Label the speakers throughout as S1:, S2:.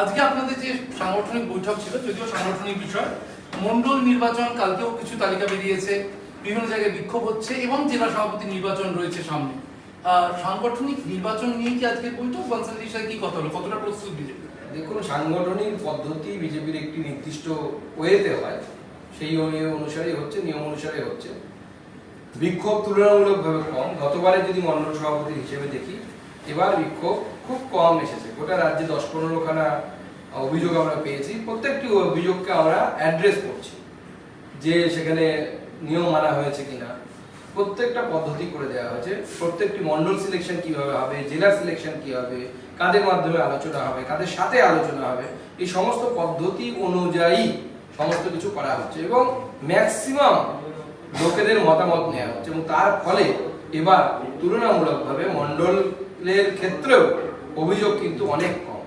S1: আজকে আপনাদের যে সাংগঠনিক বৈঠক ছিল, যদিও সাংগঠনিক বিষয়, মন্ডল নির্বাচন কালকেও কিছু তালিকা বেরিয়েছে, বিভিন্ন জায়গায় বিক্ষোভ হচ্ছে এবং জেলা সভাপতি নির্বাচন রয়েছে সামনে। সাংগঠনিক নির্বাচন নিয়ে কি আজকে বৈঠক? বানসালির সাথে কি কথা হলো? কতটা প্রস্তুত বিজেপি?
S2: দেখুন, সাংগঠনিক পদ্ধতি বিজেপির একটি নির্দিষ্ট ওয়েতে হয়। সেই অনুসারে হচ্ছে, নিয়ম অনুসারে হচ্ছে। বিক্ষোভ তুলনামূলকভাবে কম। গতবারে যদি মন্ডল সভাপতি হিসেবে দেখি, এবার বিক্ষোভ খুব কম এসেছে। গোটা রাজ্যে দশ পনেরোখানা অভিযোগ আমরা পেয়েছি। প্রত্যেকটি অভিযোগকে আমরা অ্যাড্রেস করছি যে সেখানে নিয়ম মানা হয়েছে কিনা। প্রত্যেকটা পদ্ধতি করে দেওয়া হয়েছে। প্রত্যেকটি মন্ডল সিলেকশন কীভাবে হবে, জেলা সিলেকশন কি হবে, কাদের মাধ্যমে আলোচনা হবে, কাদের সাথে আলোচনা হবে, এই সমস্ত পদ্ধতি অনুযায়ী সমস্ত কিছু করা হচ্ছে এবং ম্যাক্সিমাম লোকেদের মতামত নেওয়া হচ্ছে এবং তার ফলে এবার তুলনামূলকভাবে মন্ডলের ক্ষেত্রেও অভিযোগ কিন্তু অনেক কম।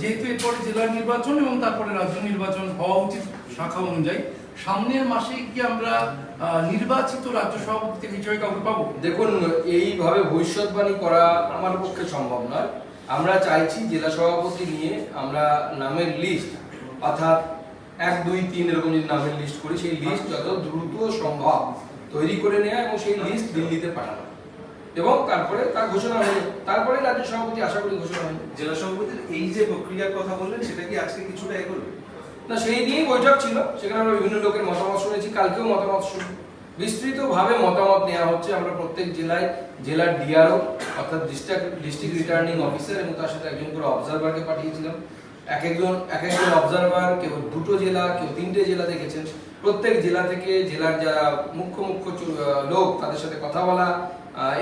S1: যেহেতু এরপরে জেলা নির্বাচন এবং তারপরে রাজ্য নির্বাচন হওয়া উচিত শাখা অনুযায়ী সামনের মাসে কি আমরা নির্বাচিত রাজ্য সভাপতি বিষয়ে কাউকে পাবো?
S2: দেখুন এইভাবে ভবিষ্যৎবাণী করা আমার পক্ষে সম্ভব নয়। আমরা চাইছি জেলা সভাপতি নিয়ে আমরা নামের লিস্ট অর্থাৎ এক দুই তিন এরকম যদি নামের লিস্ট করি সেই লিস্ট যত দ্রুত সম্ভব তৈরি করে নেওয়া এবং সেই লিস্ট দিল্লিতে পাঠানো। এবং তারপরে তার ঘোষণা হয়ে তারপরে রাজ্য সভাপতি আশা করি ঘোষণা হয়ে যাবে।
S3: জেলা সভাপতির এই যে প্রক্রিয়ার কথা বললেন সেটা কি আজকে কিছুটা এগোলো?
S2: না সেই নিয়েই বৈঠক ছিল। সেখানে আমরা বিভিন্ন লোকের মতামত শুনেছি কালকেও মতামত শুনব বিস্তৃতভাবে মতামত নেওয়া হচ্ছে আমরা প্রত্যেক জেলায়। জেলার ডিআরও অর্থাৎ ডিস্ট্রিক্ট ডিস্ট্রিক্ট রিটার্নিং অফিসার এবং তার সাথে একজন করে অবজারভারকে পাঠিয়েছিলাম। এক একজন এক একজন অবজারভার কেউ দুটো জেলা কেউ তিনটে জেলা দেখেছেন। প্রত্যেক জেলা থেকে জেলার যারা মুখ্য মুখ্য লোক তাদের সাথে কথা বলা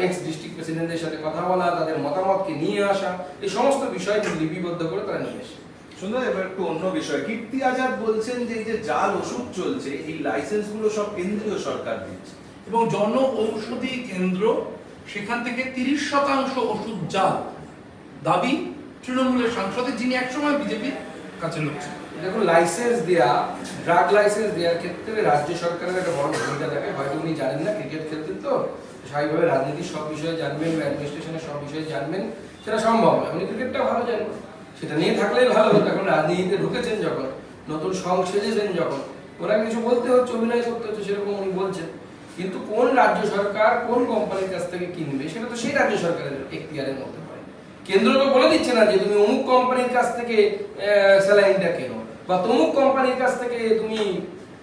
S2: এক্স ডিস্ট্রিক্ট প্রেসিডেন্টের সাথে কথা বলা তাদের মতামতকে নিয়ে আসা এই সমস্ত বিষয় লিপিবদ্ধ করে তারা নিয়ে আসে।
S3: সুন্দর এবার একটু অন্য বিষয়। কীর্তি আজাদ বলছেন যে এই যে জাল ওষুধ চলছে এই লাইসেন্সগুলো সব কেন্দ্রীয় সরকার দিচ্ছে।
S1: এবং জন ঔষধি কেন্দ্র সেখান থেকে তিরিশ শতাংশ ওষুধ জাল। দাবি তৃণমূলের সাংসদের যিনি একসময় বিজেপির কাছে লোক ছিলেন।
S2: দেখুন লাইসেন্স দেয়া ড্রাগ লাইসেন্স দেওয়ার ক্ষেত্রে রাজ্য সরকারের একটা বড় ভূমিকা থাকে। হয়তো উনি জানেন না ক্রিকেট খেলতেন তো। স্বাভাবিকভাবে রাজনীতির সব বিষয়ে জানবেন বা অ্যাডমিনিস্ট্রেশনের সব বিষয়ে জানবেন, সেটা সম্ভব উনি ক্রিকেটটা ভালো জানেন। সেটা নিয়ে থাকলেই ভালো হতো। এখন রাজনীতিতে ঢুকেছেন যখন, নতুন সং সেজেছেন যখন, ওরা কিছু বলতে হচ্ছে, অভিনয় করতে হচ্ছে, সেরকম উনি বলছেন। কিন্তু কোন রাজ্য সরকার কোন কোম্পানির কাছ থেকে কিনবে, সেটা তো সেই রাজ্য সরকারের এখতিয়ারের মধ্যে পড়ে। কেন্দ্র তো বলে দিচ্ছে না যে তুমি অমুক কোম্পানির কাছ থেকে স্যালাইনটা কেনো, বা তমুক কোম্পানির কাছ থেকে তুমি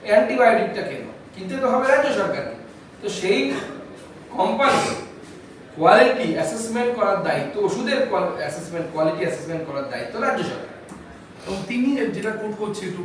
S2: অ্যান্টিবায়োটিকটা কেনো। কিনতে তো হবে রাজ্য সরকারকে। তো সেই কোম্পানি কোয়ালিটি অ্যাসেসমেন্ট করার দায়িত্ব, ওষুধের অ্যাসেসমেন্ট কোয়ালিটি অ্যাসেসমেন্ট করার দায়িত্ব রাজ্য সরকার
S1: তিনি যেটা কোট করছে একটু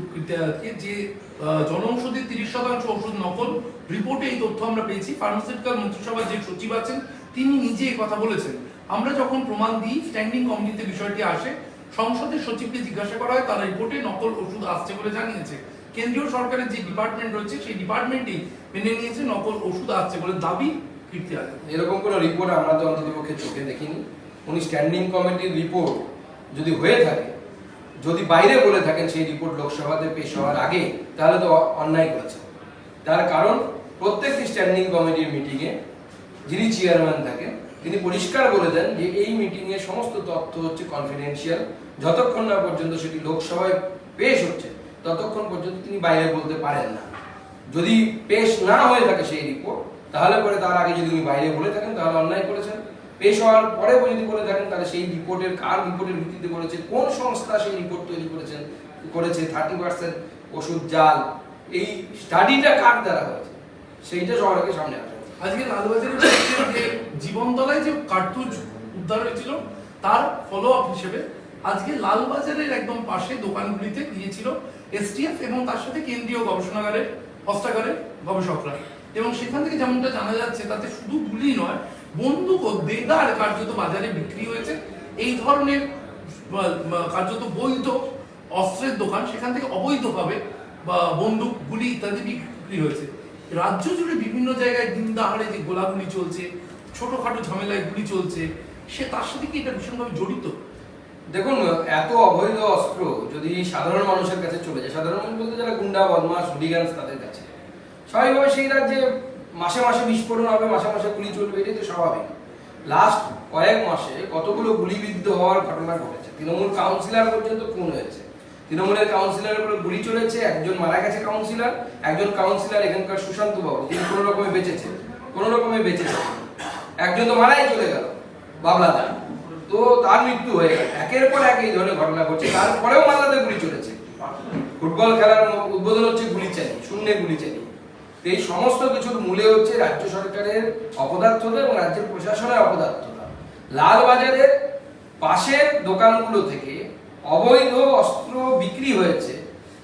S1: যে তিরিশ শতাংশ ওষুধ নকল রিপোর্টে এই তথ্য আমরা পেয়েছি। ফার্মাসিউটিক্যাল মন্ত্রিসভার যে সচিব আছেন, তিনি নিজে এই কথা বলেছেন। আমরা যখন প্রমাণ দিই স্ট্যান্ডিং কমিটিতে বিষয়টি আসে, সংসদের সচিবকে জিজ্ঞাসা করা হয়, তারা রিপোর্টে নকল ওষুধ আসছে বলে জানিয়েছে। কেন্দ্রীয় সরকারের যে ডিপার্টমেন্ট রয়েছে, সেই ডিপার্টমেন্টই মেনে নিয়েছে নকল ওষুধ আসছে বলে দাবি কীর্তি আজাদ
S2: এরকম কোনো রিপোর্ট আমরা তো অন্ততপক্ষে চোখে দেখিনি। উনি স্ট্যান্ডিং কমিটির রিপোর্ট যদি হয়ে থাকে, যদি বাইরে বলে থাকেন সেই রিপোর্ট লোকসভাতে পেশ হওয়ার আগে, তাহলে তো অন্যায় করেছেন তার কারণ, প্রত্যেকটি স্ট্যান্ডিং কমিটির মিটিংয়ে যিনি চেয়ারম্যান থাকেন, তিনি পরিষ্কার বলে দেন যে এই মিটিংয়ে সমস্ত তথ্য হচ্ছে কনফিডেন্সিয়াল যতক্ষণ না পর্যন্ত সেটি লোকসভায় পেশ হচ্ছে, ততক্ষণ পর্যন্ত তিনি বাইরে বলতে পারেন না। যদি পেশ না হয়ে থাকে সেই রিপোর্ট তাহলে পরে তার আগে যদি উনি বাইরে বলে থাকেন, তাহলে অন্যায় করেছেন। পেশ হওয়ার পরে যদি বলে থাকেন, তাহলে সেই রিপোর্টের, কার রিপোর্টের ভিত্তিতে করেছে, কোন সংস্থা সেই রিপোর্ট তৈরি করেছেন, করেছে থার্টি পার্সেন্ট ওষুধ, জাল। এই স্টাডিটা কার দ্বারা হয়েছে? সেইটা আগে সামনে আসে
S1: আজকে লালবাজারে হচ্ছে যে জীবনতলায় যে কার্তুজ উদ্ধার হয়েছিল, তার ফলো আপ হিসেবে আজকে লালবাজারের একদম পাশে দোকানগুলিতে গিয়েছিল এসটিএফ এবং তার সাথে কেন্দ্রীয় গবেষণাগারের, হস্তাগারের গবেষকরা। এবং সেখান থেকে যেমনটা জানা যাচ্ছে, তাতে শুধু গুলি নয়, বন্দুক ও দেদার কার্যত বাজারে বিক্রি হয়েছে। এই ধরনের কার্যত বৈধ অস্ত্রের দোকান সেখান থেকে অবৈধভাবে, বা, বন্দুক, গুলি ইত্যাদি বিক্রি হয়েছে। রাজ্য জুড়ে বিভিন্ন জায়গায় দিন দাহাড়ে যে গোলাগুলি চলছে, ছোটোখাটো ঝামেলায় গুলি চলছে, সে তার সাথে কি এটা ভীষণভাবে জড়িত?
S2: দেখুন, এত অবৈধ অস্ত্র যদি সাধারণ মানুষের কাছে চলে যায়, সাধারণ মানুষ বলতে যারা গুন্ডা বদমাস হুলিগান্স তাদের কাছে। স্বাভাবিকভাবে সেই রাজ্যে মাসে মাসে বিস্ফোরণ হবে, মাসে মাসে গুলি চলবে, এটাই তো স্বাভাবিক। লাস্ট কয়েক মাসে কতগুলো গুলিবিদ্ধ হওয়ার ঘটনা ঘটেছে? তৃণমূল কাউন্সিলর পর্যন্ত খুন হয়েছে। তৃণমূলের কাউন্সিলরের উপরে গুলি চলেছে, একজন মারা গেছে কাউন্সিলর একজন কাউন্সিলর এখানকার সুশান্ত বাবু তিনি কোনো রকমে বেঁচেছে কোনো রকমে বেঁচেছে একজন তো মারাই চলে গেল বাবলা দা তো তার মৃত্যু হয়ে গেল। একের পর এক এই ধরনের ঘটনা ঘটছে, তারপরেও মালদাতে গুলি চলেছে। ফুটবল খেলার উদ্বোধন হচ্ছে গুলি চাই শূন্যে গুলি চাই এই সমস্ত কিছুর মূলে হচ্ছে রাজ্য সরকারের অপদার্থতা এবং রাজ্যের প্রশাসনের অপদার্থতা। লালবাজারের পাশের দোকানগুলো থেকে অবৈধ অস্ত্র বিক্রি হয়েছে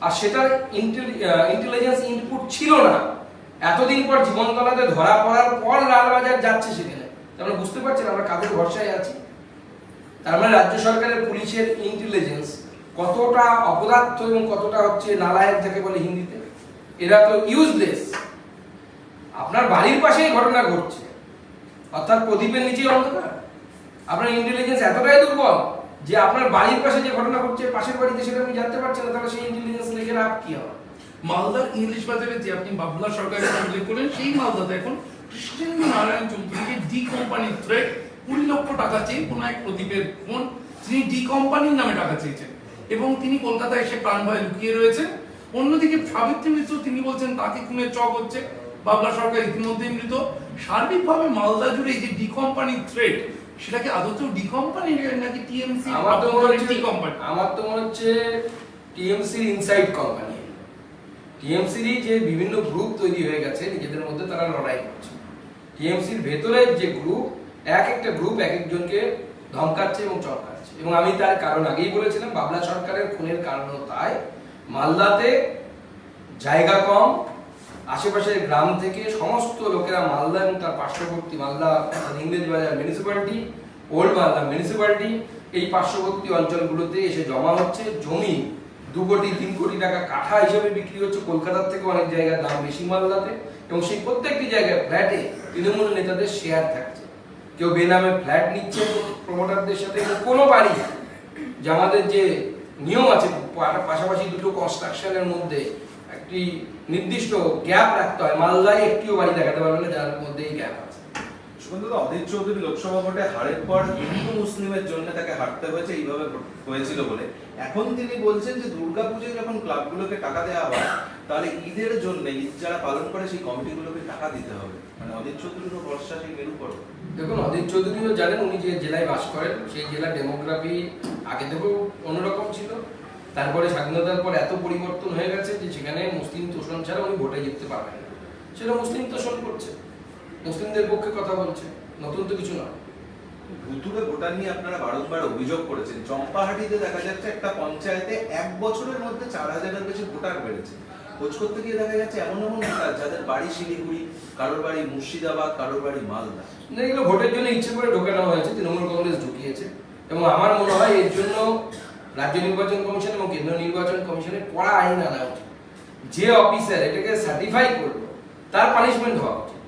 S2: আর সেটার ইন্টেলিজেন্স ইনপুট ছিল না। এতদিন পর জীবনতলাতে ধরা পড়ার পর লালবাজার যাচ্ছে সেখানে। আমরা বুঝতে পারছেন আমরা কাদের ভরসায় আছি? তার মানে রাজ্য সরকারের পুলিশের ইন্টেলিজেন্স কতটা অপদার্থ এবং কতটা হচ্ছে নালায়ক, যাকে বলে হিন্দিতে, এরা তো ইউজলেস আপনার বাড়ির পাশেই ঘটনা ঘটছে। অর্থাৎ প্রদীপের নিচেই অন্ধকার। আপনার ইন্টেলিজেন্স এতটাই দুর্বল যে আপনার বাড়ির পাশে যে ঘটনা ঘটছে, পাশের বাড়িতে সেটা আপনি জানতে পারছেন না, তাহলে সেই ইন্টেলিজেন্স লেগে লাভ কি হবে?
S1: মালদার ইংলিশ বাজারে যে আপনি বাবলা সরকারের উল্লেখ করেন সেই মালদাতে এখন কৃষ্ণেন্দু নারায়ণ চৌধুরীকে ডি কোম্পানির থ্রেট কুড়ি লক্ষ টাকা চেয়ে কোন এক প্রদীপের ফোন তিনি ডি কোম্পানির নামে টাকা চেয়েছেন। এবং তিনি কলকাতায় এসে প্রাণ ভয়ে লুকিয়ে রয়েছেন। অন্যদিকে সাবিত্রী মিত্র তিনি বলছেন, তাকে খুনের চক হচ্ছে। বাবলা সরকার ইতিমধ্যেই মৃত সার্বিকভাবে মালদা জুড়ে যে ডি কোম্পানির থ্রেট সেটাকে আদতেও ডি কোম্পানি নাকি টিএমসি
S2: আমার তো মনে হচ্ছে
S1: কোম্পানি
S2: আমার তো মনে হচ্ছে টিএমসির ইনসাইড কোম্পানি টিএমসির যে বিভিন্ন গ্রুপ তৈরি হয়ে গেছে নিজেদের মধ্যে তারা লড়াই করছে। টিএমসির ভেতরের যে গ্রুপ এক একটা গ্রুপ এক একজনকে ধমকাচ্ছে এবং চমকাচ্ছে এবং আমি তার কারণ আগেই বলেছিলাম বাবলা সরকারের খুনের কারণও তাই। মালদাতে জায়গা কম আশেপাশের গ্রাম থেকে সমস্ত লোকেরা মালদা এবং তার পার্শ্ববর্তী মালদা ইংরেজ বাজার মিউনিসিপ্যালিটি ওল্ড মালদা মিউনিসিপ্যালিটি এই পার্শ্ববর্তী অঞ্চলগুলোতে এসে জমা হচ্ছে। জমি দু কোটি, তিন কোটি টাকা কাঠা হিসেবে বিক্রি হচ্ছে কলকাতার থেকে অনেক জায়গার দাম বেশি মালদাতে। এবং সেই প্রত্যেকটি জায়গায় ফ্ল্যাটে তৃণমূল নেতাদের শেয়ার থাকছে। কেউ বেনামে ফ্ল্যাট নিচ্ছে প্রমোটারদের সাথে কোনো বাড়ি যে আমাদের যে নিয়ম আছে, পাশাপাশি দুটো কনস্ট্রাকশনের মধ্যে একটি নির্দিষ্ট গ্যাপ রাখতে হয়। মালদায় একটিও বাড়ি দেখাতে পারবে না যার মধ্যে এই গ্যাপ আছে।
S3: সুগন্ধদা অধীর চৌধুরী লোকসভা ভোটে হারের পর হিন্দু মুসলিমের জন্য তাকে হারতে হয়েছে এইভাবে হয়েছিল বলে। এখন তিনি বলছেন যে দুর্গাপুজোয় যখন ক্লাবগুলোকে টাকা দেওয়া হয় তাহলে ঈদের জন্য ঈদ যারা পালন করে সেই কমিটিগুলোকে টাকা দিতে হবে। মানে অধীর চৌধুরীরও ভরসা সেই মেরু করো
S2: দেখুন অধীর চৌধুরীও জানেন উনি যে জেলায় বাস করেন সেই জেলার ডেমোগ্রাফি আগে থেকেও অন্যরকম ছিল। তারপরে স্বাধীনতার পর এত পরিবর্তন হয়ে গেছে যে সেখানে মুসলিম তোষণ ছাড়া উনি ভোটে জিততে পারবেন না। সেটা মুসলিম তোষণ করছে। মুসলিমদের পক্ষে কথা বলছে। নতুন তো কিছু নয়।
S3: ভুতুরে ভোটার নিয়ে আপনারা বারংবার অভিযোগ করেছেন। চম্পাহাটিতে দেখা যাচ্ছে একটা পঞ্চায়েতে এক বছরের মধ্যে চার হাজারের বেশি ভোটার বেড়েছে। খোঁজ করতে গিয়ে দেখা যাচ্ছে এমন এমন ভোটার যাদের বাড়ি শিলিগুড়ি কারোর বাড়ি মুর্শিদাবাদ কারোর বাড়ি মালদা।
S2: এগুলো ভোটের জন্য ইচ্ছে করে ঢোকানো হয়েছে। তৃণমূল কংগ্রেস ঢুকিয়েছে। এবং আমার মনে হয় এর জন্য রাজ্য নির্বাচন কমিশন এবং কেন্দ্রীয় নির্বাচন কমিশনের কড়া আইন আনা উচিত। যে অফিসার এটাকে সার্টিফাই করল, তার পানিশমেন্ট হওয়া উচিত।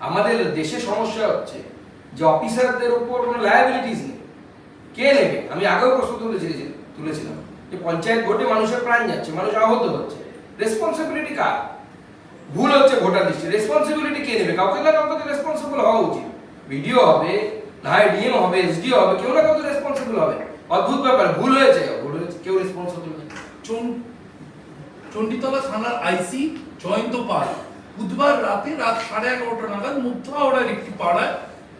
S2: আমাদের দেশে সমস্যা হচ্ছে যে অফিসারদের উপর কোনো লায়াবিলিটিস নেই। কে নেবে? আমি আগেও প্রশ্ন তুলেছি তুলেছিলাম যে পঞ্চায়েত ভোটে মানুষের প্রাণ যাচ্ছে, মানুষ আহত হচ্ছে। রেসপন্সিবিলিটি কার? ভুল হচ্ছে ভোটার লিস্টে। রেসপন্সিবিলিটি কে নেবে? কাউকে না কাউকে রেসপন্সিবল হওয়া উচিত। ভিডিও হবে, না হয় ডিএম হবে এসডিও হবে, কেউ না কাউকে রেসপন্সিবল হবে। অদ্ভুত ব্যাপার, ভুল হয়েছে ভুল হয়েছে কেউ রেসপন্সিবল নেই
S1: চন- চণ্ডীতলা থানার আইসি জয়ন্ত পাল বুধবার রাতে রাত সাড়ে এগারোটা নাগাদ মধ্য হাওড়ার একটি পাড়ায়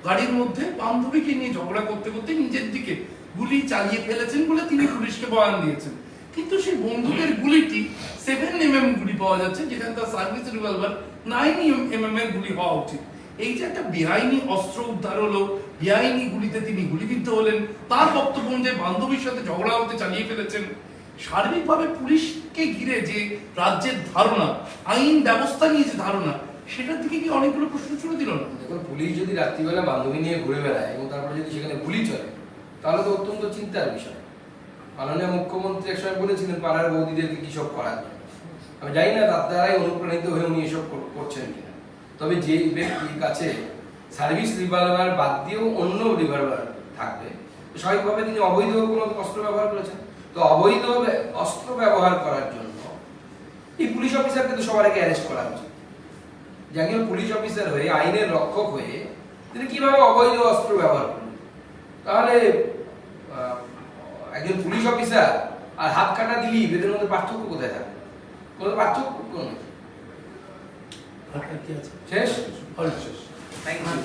S1: গাড়ির মধ্যে বান্ধবীকে নিয়ে ঝগড়া করতে করতে নিজের দিকে গুলি চালিয়ে ফেলেছেন বলে তিনি পুলিশকে বয়ান দিয়েছেন। কিন্তু সেই বন্দুকের গুলিটি সেভেন এম এম গুলি পাওয়া যাচ্ছে, যেখানে তার service revolver nine M M এর গুলি হওয়া উচিত। এই যে একটা বেআইনি অস্ত্র উদ্ধার হলো বেআইনি গুলিতে তিনি গুলিবিদ্ধ হলেন। তার বক্তব্য অনুযায়ী বান্ধবীর সাথে ঝগড়া হতে চালিয়ে ফেলেছেন। সার্বিকভাবে পুলিশকে ঘিরে যে রাজ্যের ধারণা, আইন ব্যবস্থা নিয়ে যে ধারণা, সেটার দিকে কি অনেকগুলো প্রশ্ন ছুড়ে দিল না?
S2: দেখুন, পুলিশ যদি রাত্রিবেলা বান্ধবী নিয়ে ঘুরে বেড়ায় এবং তারপরে যদি সেখানে গুলি চলে, তাহলে তো অত্যন্ত চিন্তার বিষয়। মাননীয় মুখ্যমন্ত্রী একসময় বলেছিলেন, পাড়ার বৌদিদেরকে কি সব করা জন্য? আমি জানি না তার দ্বারাই অনুপ্রাণিত হয়ে উনি এসব করছেন কিনা। তবে যে ব্যক্তির কাছে সার্ভিস রিভলভার বাদ দিয়েও অন্য রিভলভার থাকবে। স্বাভাবিকভাবে তিনি অবৈধ কোনো অস্ত্র ব্যবহার করেছেন। তো অবৈধ অস্ত্র ব্যবহার করার জন্য এই পুলিশ অফিসারকে তো সবার আগে অ্যারেস্ট করা উচিত। যে একজন পুলিশ অফিসার হয়ে আইনের রক্ষক হয়ে তিনি কীভাবে অবৈধ অস্ত্র ব্যবহার করবেন তাহলে একজন পুলিশ অফিসার আর হাত কাটা দিলীপ এদের মধ্যে পার্থক্য কোথায় থাকে? কোনো পার্থক্য? কোনো শেষ?
S1: শেষ।
S3: Thank you.